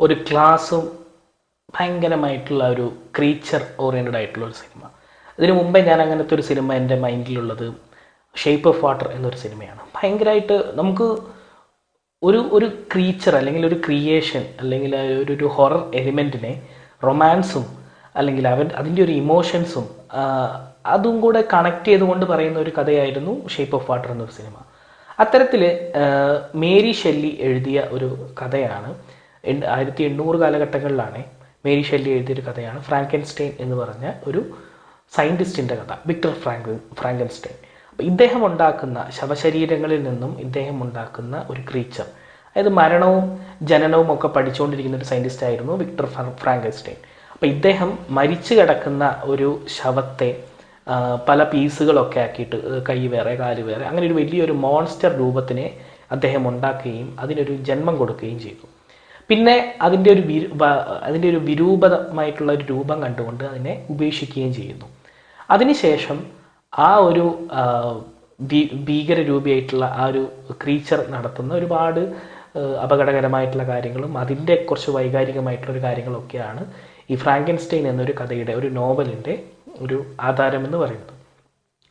ഒരു ക്ലാസ്സും ഭയങ്കരമായിട്ടുള്ള ഒരു ക്രീച്ചർ ഓറിയന്റഡ് ആയിട്ടുള്ള ഒരു സിനിമ അതിനു മുമ്പേ ഞാൻ അങ്ങനത്തെ ഒരു സിനിമ എന്റെ മൈൻഡിലുള്ളത് ഷേപ്പ് ഓഫ് വാട്ടർ എന്നൊരു സിനിമയാണ് ഭയങ്കരമായിട്ട് നമുക്ക് ഒരു ഒരു ക്രീച്ചർ അല്ലെങ്കിൽ ഒരു ക്രിയേഷൻ അല്ലെങ്കിൽ ഒരു ഒരു ഹൊറർ എലിമെന്റിനെ റൊമാൻസും അല്ലെങ്കിൽ അവൻ അതിന്റെ ഒരു ഇമോഷൻസും അതും കൂടെ കണക്ട് ചെയ്തുകൊണ്ട് പറയുന്ന ഒരു കഥയായിരുന്നു ഷേപ്പ് ഓഫ് വാട്ടർ എന്നൊരു സിനിമ അത്തരത്തിൽ മേരി ഷെല്ലി എഴുതിയ ഒരു കഥയാണ് ആയിരത്തി എണ്ണൂറ് കാലഘട്ടങ്ങളിലാണ് മേരി ഷെല്ലി എഴുതിയൊരു കഥയാണ് ഫ്രാങ്കൻസ്റ്റൈൻ എന്ന് പറഞ്ഞ ഒരു സയന്റിസ്റ്റിന്റെ കഥ വിക്ടർ ഫ്രാങ്ക് ഫ്രാങ്കൻസ്റ്റൈൻ. അപ്പോൾ ഇദ്ദേഹം ഉണ്ടാക്കുന്ന ശവശരീരങ്ങളിൽ നിന്നും ഇദ്ദേഹം ഉണ്ടാക്കുന്ന ഒരു ക്രീച്ചർ അതായത് മരണവും ജനനവും ഒക്കെ പഠിച്ചുകൊണ്ടിരിക്കുന്ന ഒരു സയന്റിസ്റ്റ് ആയിരുന്നു വിക്ടർ ഫ്രാങ്കൻസ്റ്റൈൻ. അപ്പോൾ ഇദ്ദേഹം മരിച്ചു കിടക്കുന്ന ഒരു ശവത്തെ പല പീസുകളൊക്കെ ആക്കിയിട്ട് കൈ വേറെ കാൽ വേറെ അങ്ങനെ ഒരു വലിയൊരു മോൺസ്റ്റർ രൂപത്തിനെ അദ്ദേഹം ഉണ്ടാക്കുകയും അതിനൊരു ജന്മം കൊടുക്കുകയും ചെയ്തു. പിന്നെ അതിന്റെ ഒരു വിരു അതിന്റെ ഒരു വിരൂപമായിട്ടുള്ള ഒരു രൂപം കണ്ടുകൊണ്ട് അതിനെ ഉപേക്ഷിക്കുകയും ചെയ്യുന്നു. അതിനുശേഷം ആ ഒരു ഭീകരരൂപിയായിട്ടുള്ള ആ ഒരു ക്രീച്ചർ നടത്തുന്ന ഒരുപാട് അപകടകരമായിട്ടുള്ള കാര്യങ്ങളും അതിന്റെ കുറച്ച് വൈകാരികമായിട്ടുള്ള കാര്യങ്ങളൊക്കെയാണ് ഈ ഫ്രാങ്കൻസ്റ്റൈൻ എന്നൊരു കഥയുടെ ഒരു നോവലിന്റെ ഒരു ആധാരമെന്ന് പറയുന്നത്.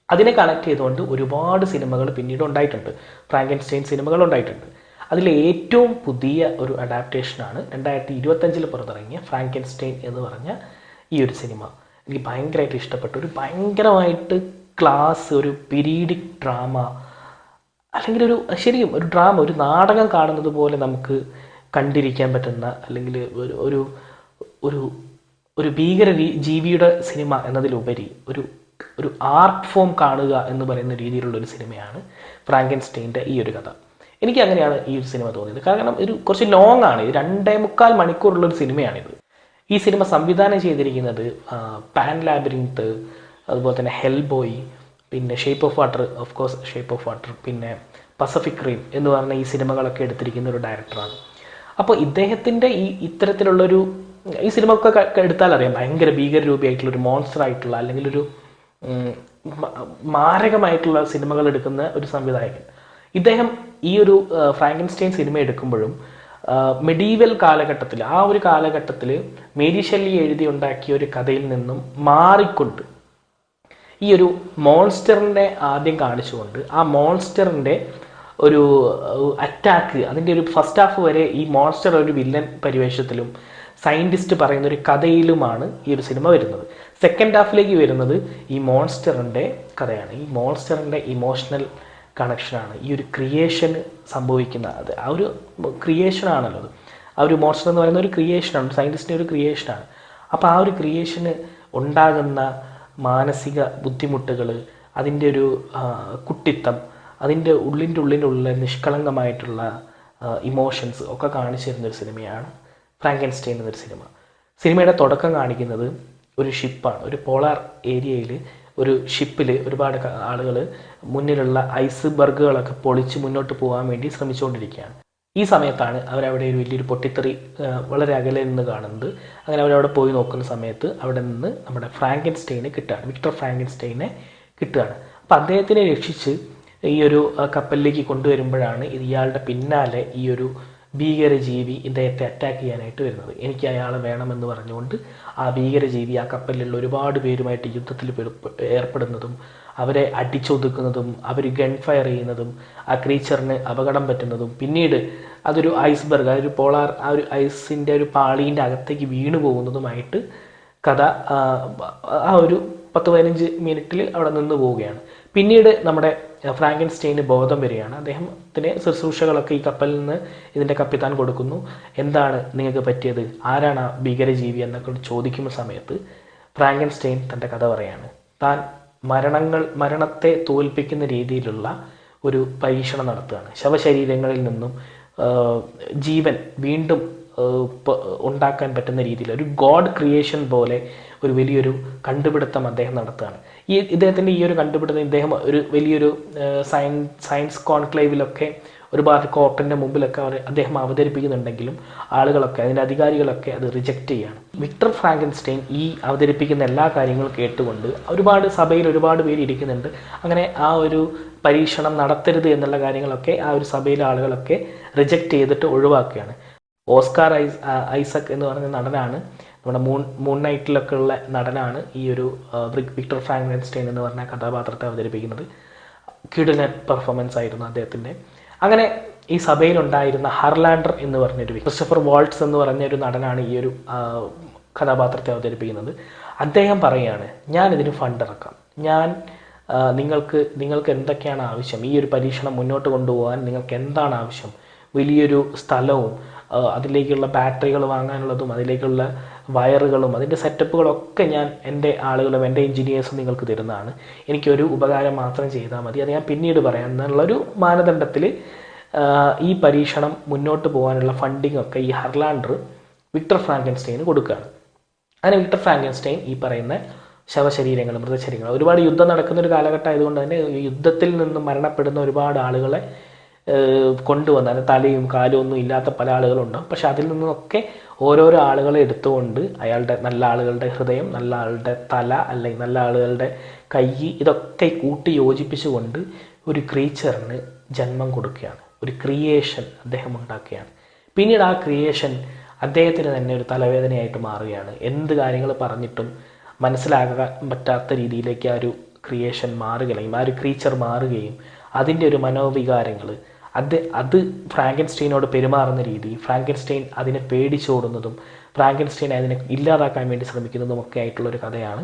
അതിനെ കണക്ട് ചെയ്തുകൊണ്ട് ഒരുപാട് സിനിമകൾ പിന്നീട് ഉണ്ടായിട്ടുണ്ട്. ഫ്രാങ്കൻസ്റ്റൈൻ സിനിമകൾ ഉണ്ടായിട്ടുണ്ട്. അതിൽ ഏറ്റവും പുതിയ ഒരു അഡാപ്റ്റേഷനാണ് രണ്ടായിരത്തി ഇരുപത്തഞ്ചിൽ പുറത്തിറങ്ങിയ ഫ്രാങ്കൻസ്റ്റൈൻ എന്ന് പറഞ്ഞ ഈ ഒരു സിനിമ എനിക്ക് ഭയങ്കരമായിട്ട് ഇഷ്ടപ്പെട്ടു. ഒരു ഭയങ്കരമായിട്ട് ക്ലാസ് ഒരു പീരീഡിക് ഡ്രാമ അല്ലെങ്കിൽ ഒരു ശരിക്കും ഒരു ഡ്രാമ ഒരു നാടകം കാണുന്നത് പോലെ നമുക്ക് കണ്ടിരിക്കാൻ പറ്റുന്ന അല്ലെങ്കിൽ ഒരു ഒരു ഒരു ഒരു ഭീകര ജീവിയുടെ സിനിമ എന്നതിലുപരി ഒരു ഒരു ആർട്ട് ഫോം കാണുക എന്ന് പറയുന്ന രീതിയിലുള്ള ഒരു സിനിമയാണ് ഫ്രാങ്കൻസ്റ്റൈന്റെ ഈ ഒരു കഥ. എനിക്ക് അങ്ങനെയാണ് ഈ ഒരു സിനിമ തോന്നിയത്. കാരണം ഒരു കുറച്ച് ലോങ് ആണ്. രണ്ടേ മുക്കാൽ മണിക്കൂറുള്ള ഒരു സിനിമയാണിത്. ഈ സിനിമ സംവിധാനം ചെയ്തിരിക്കുന്നത് പാൻ ലാബിരിങ്ത്ത് അതുപോലെ തന്നെ ഹെൽ ബോയ് പിന്നെ shape of water of course shape of water പിന്നെ പസഫിക് റീം എന്ന് പറഞ്ഞ ഈ സിനിമകളൊക്കെ എടുത്തിരിക്കുന്ന ഒരു ഡയറക്ടറാണ് അപ്പോൾ ഇദ്ദേഹത്തിന്റെ ഈ ഇത്തരത്തിലുള്ളൊരു ഈ സിനിമ ഒക്കെ എടുത്താൽ അറിയാം ഭയങ്കര ഭീകരരൂപിയായിട്ടുള്ള ഒരു മോൺസ്റ്റർ ആയിട്ടുള്ള അല്ലെങ്കിൽ ഒരു മാരകമായിട്ടുള്ള സിനിമകൾ എടുക്കുന്ന ഒരു സംവിധായകൻ. ഇദ്ദേഹം ഈ ഒരു ഫ്രാങ്കൻസ്റ്റൈൻ സിനിമ എടുക്കുമ്പോഴും മെഡീവൽ കാലഘട്ടത്തിൽ ആ ഒരു കാലഘട്ടത്തിൽ മേരി ഷെല്ലി എഴുതി ഉണ്ടാക്കിയ ഒരു കഥയിൽ നിന്നും മാറിക്കൊണ്ട് ഈ ഒരു മോൺസ്റ്ററിനെ ആദ്യം കാണിച്ചുകൊണ്ട് ആ മോൺസ്റ്ററിന്റെ ഒരു അറ്റാക്ക് അതിന്റെ ഒരു ഫസ്റ്റ് ഹാഫ് വരെ ഈ മോൺസ്റ്റർ ഒരു വില്ലൻ പരിവേഷത്തിലും സയന്റിസ്റ്റ് പറയുന്ന ഒരു കഥയിലുമാണ് ഈ ഒരു സിനിമ വരുന്നത്. സെക്കൻഡ് ഹാഫിലേക്ക് വരുന്നത് ഈ മോൺസ്റ്ററിന്റെ കഥയാണ്. ഈ മോൺസ്റ്ററിന്റെ ഇമോഷണൽ കണക്ഷനാണ് ഈ ഒരു ക്രിയേഷൻ സംഭവിക്കുന്ന അത്. ആ ഒരു ക്രിയേഷനാണല്ലോ അത്. ആ ഒരു മോൺസ്റ്റർ എന്ന് പറയുന്ന ഒരു ക്രിയേഷനാണ് സയന്റിസ്റ്റിന്റെ ഒരു ക്രിയേഷനാണ് അപ്പോൾ ആ ഒരു ക്രിയേഷന് ഉണ്ടാകുന്ന മാനസിക ബുദ്ധിമുട്ടുകൾ അതിന്റെ ഒരു കുട്ടിത്തം അതിന്റെ ഉള്ളിന്റെ ഉള്ളിലുള്ള നിഷ്കളങ്കമായിട്ടുള്ള ഇമോഷൻസ് ഒക്കെ കാണിച്ചു തരുന്നൊരു സിനിമയാണ് ഫ്രാങ്കൻസ്റ്റൈൻ എന്നൊരു സിനിമ. സിനിമയുടെ തുടക്കം കാണിക്കുന്നത് ഒരു ഷിപ്പാണ് ഒരു പോളാർ ഏരിയയിൽ ഒരു ഷിപ്പിൽ ഒരുപാട് ആളുകൾ മുന്നിലുള്ള ഐസ് ബർഗുകളൊക്കെ പൊളിച്ച് മുന്നോട്ട് പോകാൻ വേണ്ടി ശ്രമിച്ചുകൊണ്ടിരിക്കുകയാണ്. ഈ സമയത്താണ് അവരവിടെ ഒരു വലിയൊരു പൊട്ടിത്തെറി വളരെ അകലെ നിന്ന് കാണുന്നത്. അങ്ങനെ അവരവിടെ പോയി നോക്കുന്ന സമയത്ത് അവിടെ നിന്ന് നമ്മുടെ ഫ്രാങ്കൻസ്റ്റൈനെ കിട്ടുകയാണ്. വിക്ടർ ഫ്രാങ്കൻസ്റ്റൈനെ കിട്ടുകയാണ്. അപ്പോൾ അദ്ദേഹത്തിനെ രക്ഷിച്ച് ഈ ഒരു കപ്പലിലേക്ക് കൊണ്ടുവരുമ്പോഴാണ് ഇയാളുടെ പിന്നാലെ ഈ ഒരു ഭീകരജീവി ഇദ്ദേഹത്തെ അറ്റാക്ക് ചെയ്യാനായിട്ട് വരുന്നത്. എനിക്ക് അയാളെ വേണമെന്ന് പറഞ്ഞുകൊണ്ട് ആ ഭീകരജീവി ആ കപ്പലിലുള്ള ഒരുപാട് പേരുമായിട്ട് യുദ്ധത്തിൽ ഏർപ്പെടുന്നതും അവരെ അടിച്ചൊതുക്കുന്നതും അവർ ഗൺ ഫയർ ചെയ്യുന്നതും ആ ക്രീച്ചറിന് അപകടം പറ്റുന്നതും പിന്നീട് അതൊരു ഐസ്ബർഗ് അതൊരു പോളാർ ആ ഒരു ഐസിന്റെ ഒരു പാളീന്റെ അകത്തേക്ക് വീണു പോകുന്നതുമായിട്ട് കഥ ആ, ഒരു പത്ത് പതിനഞ്ച് മിനിറ്റിൽ അവിടെ നിന്ന് പോവുകയാണ്. പിന്നീട് നമ്മുടെ ഫ്രാങ്കൻസ്റ്റൈന് ബോധം വരികയാണ്. അദ്ദേഹത്തിന് ശുശ്രൂഷകളൊക്കെ ഈ കപ്പലിൽ നിന്ന് ഇതിന്റെ കപ്പിത്താൻ കൊടുക്കുന്നു. എന്താണ് നിങ്ങൾക്ക് പറ്റിയത്? ആരാണ് ആ ഭീകരജീവി എന്നൊക്കെ ചോദിക്കുന്ന സമയത്ത് ഫ്രാങ്കൻസ്റ്റൈൻ തന്റെ കഥ പറയാണ്. താൻ മരണങ്ങൾ മരണത്തെ തോൽപ്പിക്കുന്ന രീതിയിലുള്ള ഒരു പരീക്ഷണം നടത്തുകയാണ്. ശവശരീരങ്ങളിൽ നിന്നും ജീവൻ വീണ്ടും ഉണ്ടാക്കാൻ പറ്റുന്ന രീതിയിൽ ഒരു ഗോഡ് ക്രിയേഷൻ പോലെ ഒരു വലിയൊരു കണ്ടുപിടുത്തം അദ്ദേഹം നടത്തുകയാണ്. ഈ ഇദ്ദേഹത്തിന്റെ ഈ ഒരു കണ്ടുപിടുത്തം ഇദ്ദേഹം ഒരു വലിയൊരു സയൻസ് സയൻസ് കോൺക്ലേവിലൊക്കെ ഒരുപാട് കോർട്ടിന്റെ മുമ്പിലൊക്കെ അവർ അദ്ദേഹം അവതരിപ്പിക്കുന്നുണ്ടെങ്കിലും ആളുകളൊക്കെ അതിന്റെ അധികാരികളൊക്കെ അത് റിജക്റ്റ് ചെയ്യുകയാണ് വിക്ടർ ഫ്രാങ്കൻസ്റ്റൈൻ ഈ അവതരിപ്പിക്കുന്ന എല്ലാ കാര്യങ്ങളും കേട്ടുകൊണ്ട് ഒരുപാട് സഭയിൽ ഒരുപാട് പേര് ഇരിക്കുന്നുണ്ട്. അങ്ങനെ ആ ഒരു പരീക്ഷണം നടത്തരുത് എന്നുള്ള കാര്യങ്ങളൊക്കെ ആ ഒരു സഭയിലെ ആളുകളൊക്കെ റിജക്റ്റ് ചെയ്തിട്ട് ഒഴിവാക്കുകയാണ്. ഓസ്കാർ ഐസക് എന്ന് പറഞ്ഞ നടനാണ് നമ്മുടെ മൂൺ മൂൺ നൈറ്റിലൊക്കെ ഉള്ള നടനാണ് ഈ ഒരു വിക്ടർ ഫ്രാങ്കൻസ്റ്റൈൻ എന്ന് പറഞ്ഞ കഥാപാത്രത്തെ അവതരിപ്പിക്കുന്നത്. കിടിലൻ പെർഫോമൻസ് ആയിരുന്നു അദ്ദേഹത്തിന്റെ അങ്ങനെ ഈ സഭയിലുണ്ടായിരുന്ന ഹർലാൻഡർ എന്ന് പറഞ്ഞൊരു ക്രിസ്റ്റഫർ വാൾട്സ് എന്ന് പറഞ്ഞ ഒരു നടനാണ് ഈ ഒരു കഥാപാത്രത്തെ അവതരിപ്പിക്കുന്നത്. അദ്ദേഹം പറയുകയാണ് ഇതിന് ഫണ്ട് ഇറക്കാം. ഞാൻ നിങ്ങൾക്ക് നിങ്ങൾക്ക് എന്തൊക്കെയാണ് ആവശ്യം? ഈ ഒരു പരീക്ഷണം മുന്നോട്ട് കൊണ്ടുപോകാൻ നിങ്ങൾക്ക് എന്താണ് ആവശ്യം? വലിയൊരു സ്ഥലവും അതിലേക്കുള്ള ബാറ്ററികൾ വാങ്ങാനുള്ളതും അതിലേക്കുള്ള വയറുകളും അതിന്റെ സെറ്റപ്പുകളൊക്കെ ഞാൻ എന്റെ ആളുകളും എന്റെ എഞ്ചിനീയേഴ്സും നിങ്ങൾക്ക് തരുന്നതാണ്. എനിക്കൊരു ഉപകാരം മാത്രം ചെയ്താൽ മതി. അത് ഞാൻ പിന്നീട് പറയാം. എന്നുള്ളൊരു മാനദണ്ഡത്തിൽ ഈ പരീക്ഷണം മുന്നോട്ട് പോകാനുള്ള ഫണ്ടിങ് ഒക്കെ ഈ ഹർലാൻഡർ വിക്ടർ ഫ്രാങ്കൻസ്റ്റൈന് കൊടുക്കുകയാണ്. അങ്ങനെ വിക്ടർ ഫ്രാങ്കൻസ്റ്റൈൻ ഈ പറയുന്ന ശവശരീരങ്ങൾ മൃതശരീരങ്ങൾ ഒരുപാട് യുദ്ധം നടക്കുന്ന ഒരു കാലഘട്ടം ആയതുകൊണ്ട് തന്നെ യുദ്ധത്തിൽ നിന്ന് മരണപ്പെടുന്ന ഒരുപാട് ആളുകളെ കൊണ്ടുവന്ന തലയും കാലും ഒന്നും ഇല്ലാത്ത പല ആളുകളുണ്ടാവും. പക്ഷെ അതിൽ നിന്നൊക്കെ ഓരോരോ ആളുകളെ എടുത്തുകൊണ്ട് അയാളുടെ നല്ല ആളുകളുടെ ഹൃദയം നല്ല ആളുടെ തല അല്ലെങ്കിൽ നല്ല ആളുകളുടെ കൈ ഇതൊക്കെ കൂട്ടി യോജിപ്പിച്ചുകൊണ്ട് ഒരു ക്രീച്ചറിന് ജന്മം കൊടുക്കുകയാണ്. ഒരു ക്രിയേഷൻ അദ്ദേഹം ഉണ്ടാക്കുകയാണ്. പിന്നീട് ആ ക്രിയേഷൻ അദ്ദേഹത്തിന് തന്നെ ഒരു തലവേദനയായിട്ട് മാറുകയാണ്. എന്ത് കാര്യങ്ങൾ പറഞ്ഞിട്ടും മനസ്സിലാകാൻ പറ്റാത്ത രീതിയിലേക്ക് ആ ഒരു ക്രിയേഷൻ മാറുകയും ആ ഒരു ക്രീച്ചർ മാറുകയും അതിന്റെ ഒരു മനോവികാരങ്ങൾ അത് അത് ഫ്രാങ്കൻസ്റ്റൈനോട് പെരുമാറുന്ന രീതി ഫ്രാങ്കൻസ്റ്റൈൻ അതിനെ പേടിച്ചോടുന്നതും ഫ്രാങ്കൻസ്റ്റൈൻ അതിനെ ഇല്ലാതാക്കാൻ വേണ്ടി ശ്രമിക്കുന്നതും ഒക്കെ ആയിട്ടുള്ള ഒരു കഥയാണ്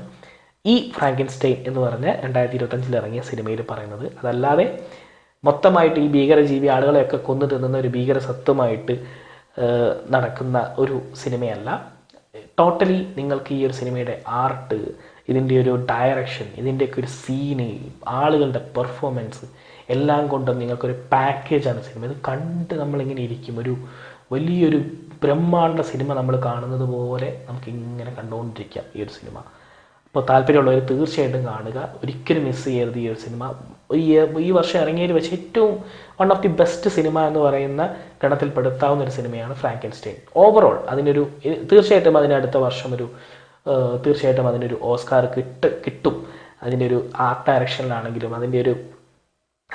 ഈ ഫ്രാങ്കൻസ്റ്റൈൻ എന്ന് പറഞ്ഞ രണ്ടായിരത്തി ഇരുപത്തഞ്ചിൽ ഇറങ്ങിയ സിനിമയിൽ പറയുന്നത്. അതല്ലാതെ മൊത്തമായിട്ട് ഈ ഭീകരജീവി ആളുകളെയൊക്കെ കൊന്നു തിന്നുന്ന ഒരു ഭീകര സത്വമായിട്ട് നടക്കുന്ന ഒരു സിനിമയല്ല. ടോട്ടലി നിങ്ങൾക്ക് ഈ ഒരു സിനിമയുടെ ആർട്ട് ഇതിന്റെ ഒരു ഡയറക്ഷൻ ഇതിന്റെയൊക്കെ ഒരു സീന് ആളുകളുടെ പെർഫോമൻസ് എല്ലാം കൊണ്ടും നിങ്ങൾക്കൊരു പാക്കേജാണ് സിനിമ ഇത് കണ്ട് നമ്മളിങ്ങനെ ഇരിക്കും. ഒരു വലിയൊരു ബ്രഹ്മാണ്ട സിനിമ നമ്മൾ കാണുന്നത് പോലെ നമുക്കിങ്ങനെ കണ്ടുകൊണ്ടിരിക്കാം ഈ ഒരു സിനിമ അപ്പോൾ താല്പര്യമുള്ളവർ തീർച്ചയായിട്ടും കാണുക. ഒരിക്കലും മിസ് ചെയ്യരുത് ഈ ഒരു സിനിമ ഈ ഈ വർഷം ഇറങ്ങിയതിൽ വെച്ച് ഏറ്റവും വൺ ഓഫ് ദി ബെസ്റ്റ് സിനിമ എന്ന് പറയുന്ന ഗണത്തിൽപ്പെടുത്താവുന്ന ഒരു സിനിമയാണ് ഫ്രാങ്കൻസ്റ്റൈൻ ഓവറോൾ അതിനൊരു തീർച്ചയായിട്ടും അതിന് അടുത്ത വർഷം ഒരു തീർച്ചയായിട്ടും അതിനൊരു ഓസ്കാർ കിട്ട് കിട്ടും. അതിന്റെ ഒരു ആർട്ട് ഡയറക്ഷനിലാണെങ്കിലും അതിന്റെ ഒരു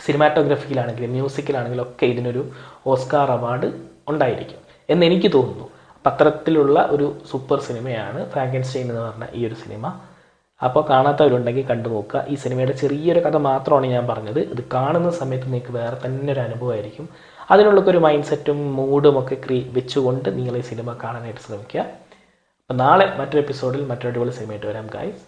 സിനിമാറ്റോഗ്രഫിയിലാണെങ്കിലും മ്യൂസിക്കിലാണെങ്കിലും ഒക്കെ ഇതിനൊരു ഓസ്കാർ അവാർഡ് ഉണ്ടായിരിക്കും. എന്ന് എനിക്ക് തോന്നുന്നു. പത്രത്തിലുള്ള ഒരു സൂപ്പർ സിനിമയാണ് ഫ്രാങ്കൻസ്റ്റൈൻ എന്ന് പറഞ്ഞ ഈ ഒരു സിനിമ അപ്പോൾ കാണാത്തവരുണ്ടെങ്കിൽ കണ്ടു നോക്കുക. ഈ സിനിമയുടെ ചെറിയൊരു കഥ മാത്രമാണ് ഞാൻ പറഞ്ഞത്. ഇത് കാണുന്ന സമയത്ത് നിങ്ങൾക്ക് വേറെ തന്നെ ഒരു അനുഭവമായിരിക്കും. അതിനുള്ളൊക്കെ ഒരു മൈൻഡ് സെറ്റും മൂഡും ഒക്കെ ക്രീ വെച്ചുകൊണ്ട് നിങ്ങൾ ഈ സിനിമ കാണാനായിട്ട് ശ്രമിക്കുക. നാളെ മറ്റൊരു എപ്പിസോഡിൽ മറ്റൊരു അടിപൊളി സിനിമയായിട്ട് വരാം ഗായ്സ്